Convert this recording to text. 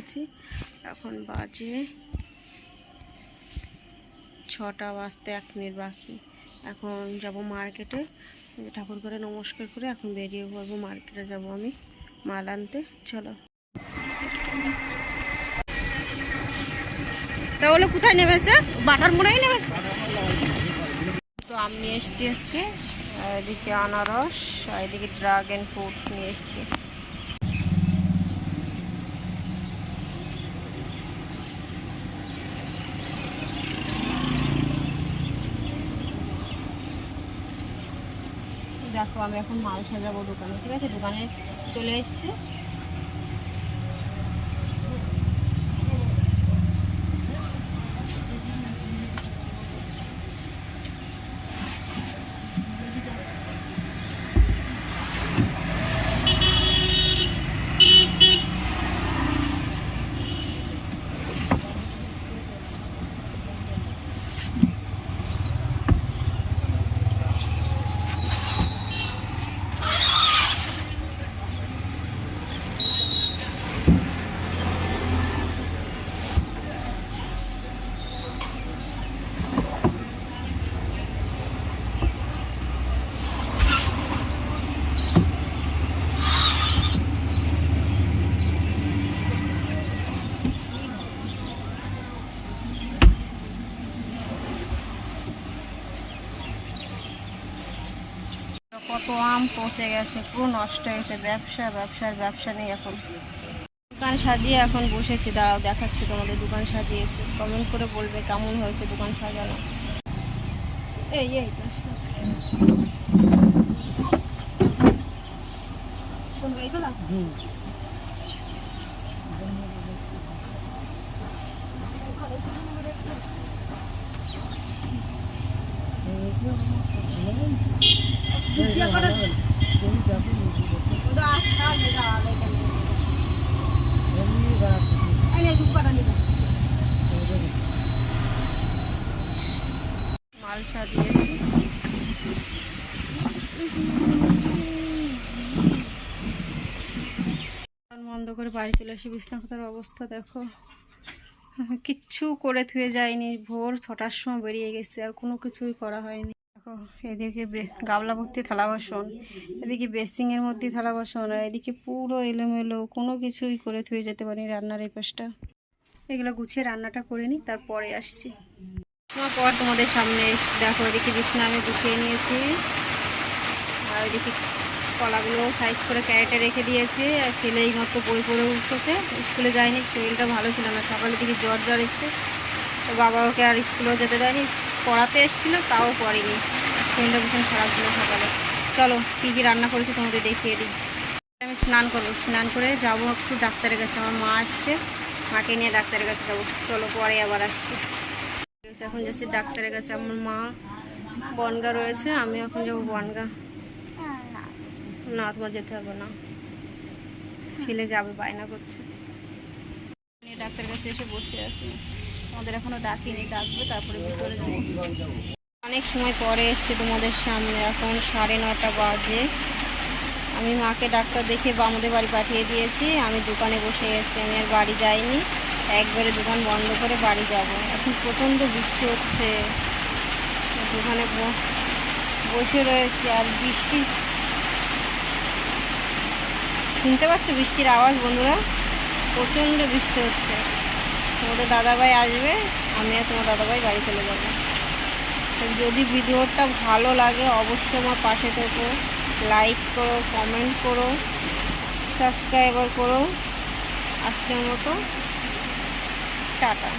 আছি এখন বাজে ছটা বাজতে এক মিনিট বাকি। এখন যাব মার্কেটে। ঠাকুর করে নমস্কার করে এখন বেরিয়ে পড়ব মার্কেটে। যাব আমি মাল আনতে। চলো। তাহলে কোথায় নেমেছে? বাটার মোড়াই নেমেছে? তো আম নিয়ে এসছি আজকে। এদিকে আনারস এদিকে ড্রাগন ফ্রুট নিয়ে এসছি। দেখো আমি এখন মাল সাজাবো দোকানে ঠিক আছে? দোকানে চলে এসছে। কত আম পচে গেছে পুরো নষ্ট হয়ে গেছে ব্যবসা ব্যবসার ব্যবসা নেই এখন। দোকান সাজিয়ে এখন বসেছি দাঁড়াও দেখাচ্ছি তোমাদের দোকান সাজিয়েছি। কমেন্ট করে বলবে কেমন হয়েছে দোকান সাজানো। এই এই তো আসো। মাল সাজিয়েছি। বন্ধ করে বাড়ি চলে এসে বিছনাখাতার অবস্থা দেখো। কিচ্ছু করে থুয়ে যায়নি। ভোর ছটার সময় বেরিয়ে গেছে আর কোনো কিছুই করা হয়নি। দেখো এদিকে গামলা ভর্তি থালা বাসন, এদিকে বেসিংয়ের মধ্যে থালা বাসন, আর এদিকে পুরো এলোমেলো, কোনো কিছুই করে থুয়ে যেতে পারিনি রান্নার এই পাশটা। এগুলো গুছিয়ে রান্নাটা করে নিই, তারপরে আসছি। পর তোমাদের সামনে এসছি। দেখো, এদিকে বিছনা আমি গুছিয়ে নিয়েছি। আর এদিকে কলাগুলো সাইজ করে ক্যারেটে রেখে দিয়েছি। আর ছেলে এই মাত্র বই পড়ে উঠেছে। স্কুলে যায়নি, শরীরটা ভালো ছিল না। সকালের দিকে জ্বর জ্বর এসছে। তো বাবা ওকে আর স্কুলেও যেতে দেয়নি। পড়াতে এসেছিল, তাও পড়েনি। শরীরটা ভীষণ খারাপ ছিল সকালে। চলো, কী কী রান্না করেছি তোমাদের দেখিয়ে দিই। আমি স্নান করব। স্নান করে যাব একটু, ডাক্তারের কাছে। আমার মা আসছে। মাকে নিয়ে ডাক্তারের কাছে যাব। চলো, পরে আবার আসছি। এখন যাচ্ছি ডাক্তারের কাছে। আমার মা বনগা রয়েছে, আমি এখন যাব বনগা। না, তোমার যেতে হবে না। ছেলে যাবে, বায়না করছে। ডাক্তারের কাছে এসে বসে আছি। আমাদের এখনও ডাকিনি, ডাকবে, তারপরে ভিতরে যাব। অনেক সময় পরে এসছে তোমাদের সামনে, এখন সাড়ে নটা বাজে। আমি মাকে ডাক্তার দেখে আমাদের বাড়ি পাঠিয়ে দিয়েছি, আমি দোকানে বসে গেছি, আমি আর বাড়ি যাইনি। একবারে দোকান বন্ধ করে বাড়ি যাব। এখন প্রচণ্ড বৃষ্টি হচ্ছে, দোকানে বসে রয়েছে আর বৃষ্টি শুনতে পাচ্ছ বৃষ্টির আওয়াজ বন্ধুরা? প্রচণ্ড বৃষ্টি হচ্ছে। তোমাদের দাদাভাই আসবে, আমি আর তোমার দাদাভাই বাড়ি চলে যাব। যদি ভিডিওটা ভালো লাগে, অবশ্যই আমার পাশে থেকো। লাইক করো কমেন্ট করো সাবস্ক্রাইবার করো। আজকের মতো, টাটা।